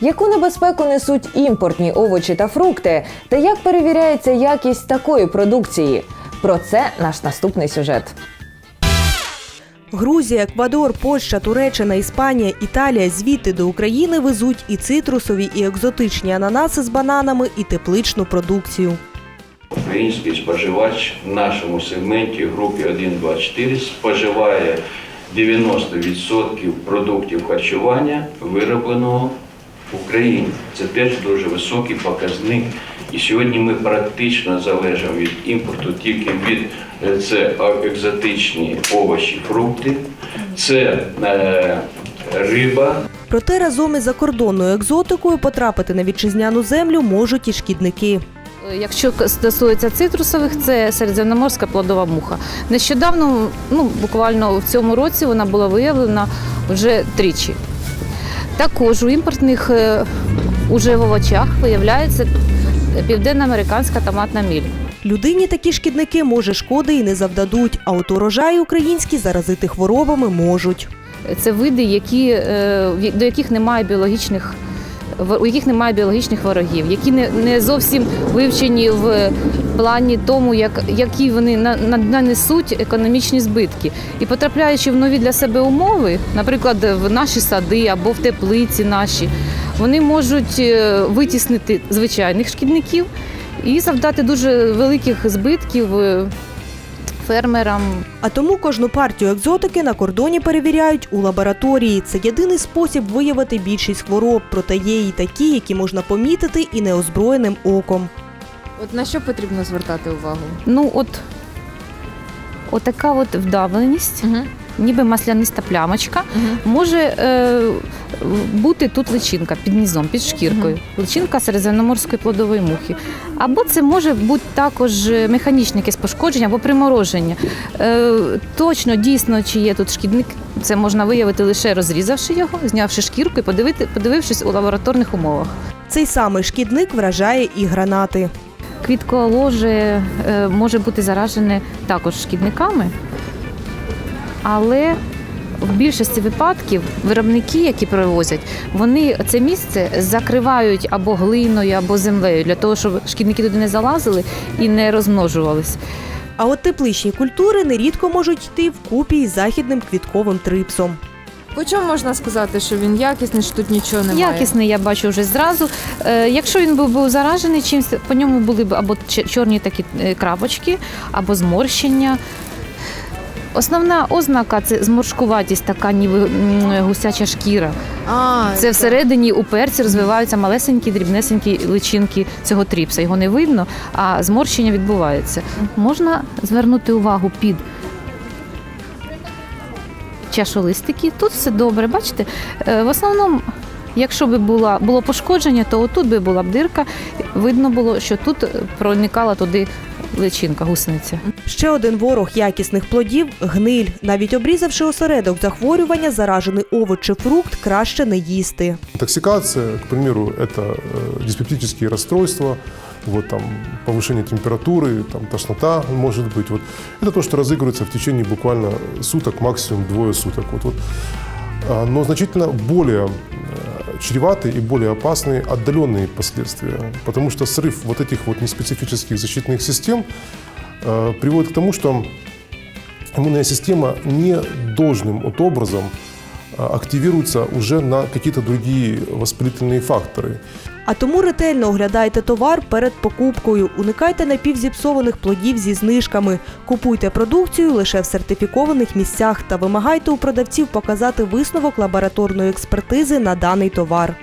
Яку небезпеку несуть імпортні овочі та фрукти? Та як перевіряється якість такої продукції? Про це наш наступний сюжет. Грузія, Еквадор, Польща, Туреччина, Іспанія, Італія звідти до України везуть і цитрусові, і екзотичні ананаси з бананами, і тепличну продукцію. Український споживач в нашому сегменті групі 1-2-4 споживає 90% продуктів харчування, виробленого в Україні. Це теж дуже високий показник. І сьогодні ми практично залежимо від імпорту тільки від е, це екзотичні овочі, фрукти, це е, риба, Проте разом із закордонною екзотикою потрапити на вітчизняну землю можуть і шкідники. Якщо стосується цитрусових, це середземноморська плодова муха. Нещодавно, ну буквально в цьому році, вона була виявлена вже тричі. Також у імпортних е, уже в овочах виявляється південноамериканська томатна міль. Людині такі шкідники може шкоди і не завдадуть, а от урожаї українські заразити хворобами можуть. Це види, які, е, до яких немає біологічних у яких немає біологічних ворогів, які не, не зовсім вивчені в плані тому, як, які вони на- на- нанесуть економічні збитки. І потрапляючи в нові для себе умови, наприклад, в наші сади або в теплиці наші, вони можуть е, витіснити звичайних шкідників і завдати дуже великих збитків е, фермерам, А тому кожну партію екзотики на кордоні перевіряють у лабораторії. Це єдиний спосіб виявити більшість хвороб, проте є і такі, які можна помітити і неозброєним оком. От на що потрібно звертати увагу? Ну, от, от така от вдавленість, Угу. Ніби масляниста плямочка, Угу. може е, бути тут личинка під низом, під шкіркою. Личинка середземноморської плодової мухи. Або це може бути також механічне якесь пошкодження або примороження. Е, точно, дійсно, чи є тут шкідник, це можна виявити лише розрізавши його, знявши шкірку і подивити, подивившись у лабораторних умовах. Цей самий шкідник вражає і гранати. Квітколоже е, може бути заражене також шкідниками, але в більшості випадків виробники, які привозять, вони це місце закривають або глиною, або землею для того, щоб шкідники туди не залазили і не розмножувались. А от тепличні культури нерідко можуть йти вкупі із західним квітковим трипсом. По чому можна сказати, що він якісний, що тут нічого немає? Якісний я бачу вже зразу. Е, Якщо він був, був заражений чимось, по ньому були б або чорні такі е, крапочки, або зморщення. Основна ознака це зморшкуватість, така ніби гусяча шкіра. А, Це всередині у перці розвиваються малесенькі, дрібнесенькі личинки цього тріпса. Його не видно, а зморщення відбувається. Можна звернути увагу під чашолистики. Тут все добре. Бачите, Е, в основному. Якщо би була було пошкодження, то отут би була б дирка. Видно було, що тут проникала туди личинка, гусениця. Ще один ворог якісних плодів гниль. Навіть обрізавши осередок захворювання, заражений овоч чи фрукт краще не їсти. Интоксикация, к примеру, это э, диспептические расстройства, вот там повышение температуры, там тошнота может быть. Вот это то, что разыгрывается в течение буквально суток, максимум двое суток. Вот, вот. А, Но значительно более э, чреватые и более опасные отдаленные последствия, потому что срыв вот этих вот неспецифических защитных систем э, приводит к тому, что иммунная система не должным вот образом а, активируется уже на какие-то другие воспалительные факторы. А тому ретельно оглядайте товар перед покупкою. Уникайте напівзіпсованих плодів зі знижками. Купуйте продукцію лише в сертифікованих місцях та вимагайте у продавців показати висновок лабораторної експертизи на даний товар.